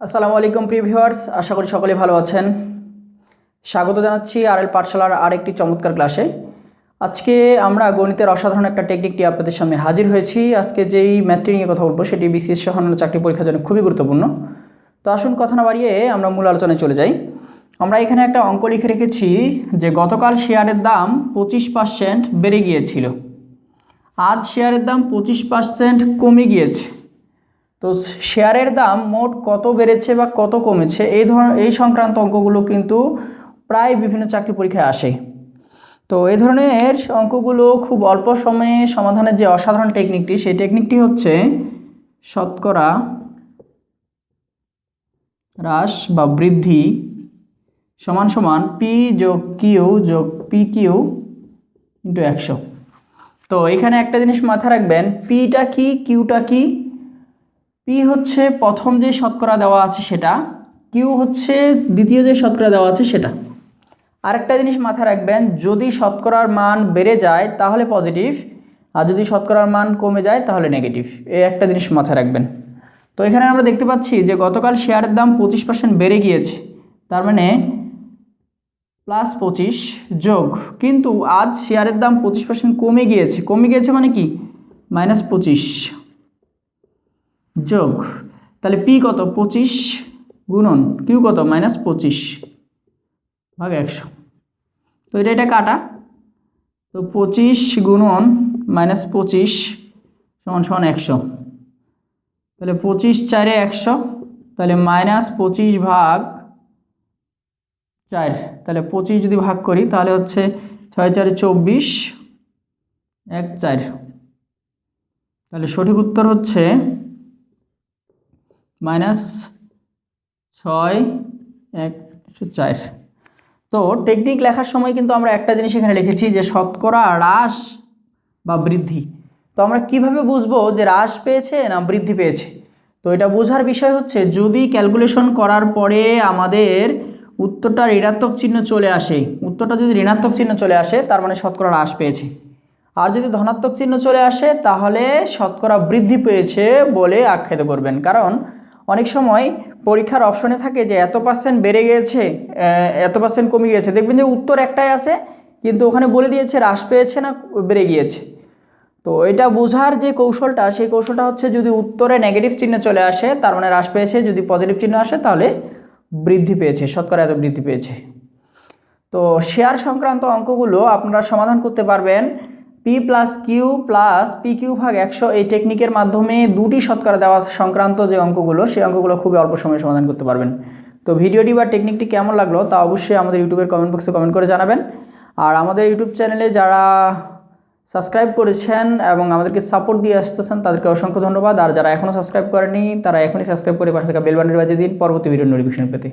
আসসালামু আলাইকুম, প্রিয় ভিউয়ার্স। আশা করি সকলে ভালো আছেন। স্বাগত জানাচ্ছি আর এল পাঠশালার আরেকটি চমৎকার ক্লাসে। আজকে আমরা গণিতের অসাধারণ একটা টেকনিকটি আপনাদের সামনে হাজির হয়েছি। আজকে যেই ম্যাথটি নিয়ে কথা বলব, সেটি বিসিএস সহ চাকরি পরীক্ষার জন্য খুবই গুরুত্বপূর্ণ। তো আসুন কথা না বাড়িয়ে আমরা মূল আলোচনায় চলে যাই। আমরা এখানে একটা অঙ্ক লিখে রেখেছি যে গতকাল শেয়ারের দাম পঁচিশ পার্সেন্ট বেড়ে গিয়েছিল। আজ শেয়ারের দাম পঁচিশ পার্সেন্ট কমে গিয়েছে। তো শেয়ারের দাম মোট কত বেড়েছে বা কত কমেছে, এই ধরনের এই সংক্রান্ত অঙ্কগুলো কিন্তু প্রায় বিভিন্ন চাকরি পরীক্ষায় আসে। তো এই ধরনের অঙ্কগুলো খুব অল্প সময়ে সমাধানের যে অসাধারণ টেকনিকটি, সেই টেকনিকটি হচ্ছে শতকরা হ্রাস বা বৃদ্ধি সমান সমান পি যোগ কিউ যোগ পি কিউ ইন্টু একশো। তো এখানে একটা জিনিস মাথায় রাখবেন পিটা কি কিউটা কি? পি হচ্ছে প্রথম যে শতকরা দেওয়া আছে সেটা, কিউ হচ্ছে দ্বিতীয় যে শতকরা দেওয়া আছে সেটা। আরেকটা জিনিস মাথায় রাখবেন, যদি শতকরার মান বেড়ে যায় তাহলে পজিটিভ, আর যদি শতকরার মান কমে যায় তাহলে নেগেটিভ। এই একটা জিনিস মাথায় রাখবেন। তো এখানে আমরা দেখতে পাচ্ছি যে গতকাল শেয়ারের দাম পঁচিশ পার্সেন্ট বেড়ে গিয়েছে, তার মানে প্লাস পঁচিশ যোগ। কিন্তু আজ শেয়ারের দাম পঁচিশ পার্সেন্ট কমে গিয়েছে। কমে গিয়েছে মানে কি? মাইনাস পঁচিশ। যোগ, তাহলে পি কত? পঁচিশ গুণন কিউ কত? মাইনাস পঁচিশ, ভাগ একশো। তো এটা এটা কাটা। তো পঁচিশ গুণন মাইনাস পঁচিশ সমান সমান একশো। তাহলে পঁচিশ চারে একশো, তাহলে মাইনাস পঁচিশ ভাগ চার। তাহলে পঁচিশ যদি ভাগ করি, তাহলে হচ্ছে ছয় চারে চব্বিশ, এক চার। তাহলে সঠিক উত্তর হচ্ছে মাইনাস ছয় একশো চার। তো টেকনিক লেখার সময় কিন্তু আমরা একটা জিনিস এখানে লিখেছি যে শতকরা হ্রাস বা বৃদ্ধি। তো আমরা কীভাবে বুঝব যে হ্রাস পেয়েছে না বৃদ্ধি পেয়েছে? তো এটা বোঝার বিষয় হচ্ছে, যদি ক্যালকুলেশন করার পরে আমাদের উত্তরটা ঋণাত্মক চিহ্ন চলে আসে, উত্তরটা যদি ঋণাত্মক চিহ্ন চলে আসে, তার মানে শতকরা হ্রাস পেয়েছে। আর যদি ধনাত্মক চিহ্ন চলে আসে, তাহলে শতকরা বৃদ্ধি পেয়েছে বলে আখ্যায়িত করবেন। কারণ অনেক সময় পরীক্ষার অপশনে থাকে যে এত পার্সেন্ট বেড়ে গিয়েছে এত পার্সেন্ট কমে গিয়েছে। দেখবেন যে উত্তর একটাই আছে, কিন্তু ওখানে বলে দিয়েছে হ্রাস পেয়েছে না বেড়ে গিয়েছে। তো এটা বোঝার যে কৌশলটা, সেই কৌশলটা হচ্ছে যদি উত্তরে নেগেটিভ চিহ্ন চলে আসে, তার মানে হ্রাস পেয়েছে, যদি পজিটিভ চিহ্ন আসে, তাহলে বৃদ্ধি পেয়েছে, শতকরা এত বৃদ্ধি পেয়েছে। তো শেয়ার সংক্রান্ত অঙ্কগুলো আপনারা সমাধান করতে পারবেন। P plus Q plus P Q ভাগ একশো এই টেকনিকের মাধ্যমে দুটি শতকরা দেওয়া সংক্রান্ত যে অঙ্কগুলো, সেই অঙ্কগুলো খুবই অল্প সময়ে সমাধান করতে পারবেন। তো ভিডিওটি বা টেকনিকটি কেমন লাগল তা অবশ্যই আমাদের ইউটিউবের কমেন্ট বক্সে কমেন্ট করে জানাবেন। আর আমাদের ইউটিউব চ্যানেলে যারা সাবস্ক্রাইব করেছেন এবং আমাদেরকে সাপোর্ট দিয়ে আসতেছেন, তাদেরকে অসংখ্য ধন্যবাদ। আর যারা এখনও সাবস্ক্রাইব করেনি তারা এখনই সাবস্ক্রাইব করে পাশে থাকা বেল বাজিয়ে দিন। পরবর্তী ভিডিও নোটিফিকেশন পেতে।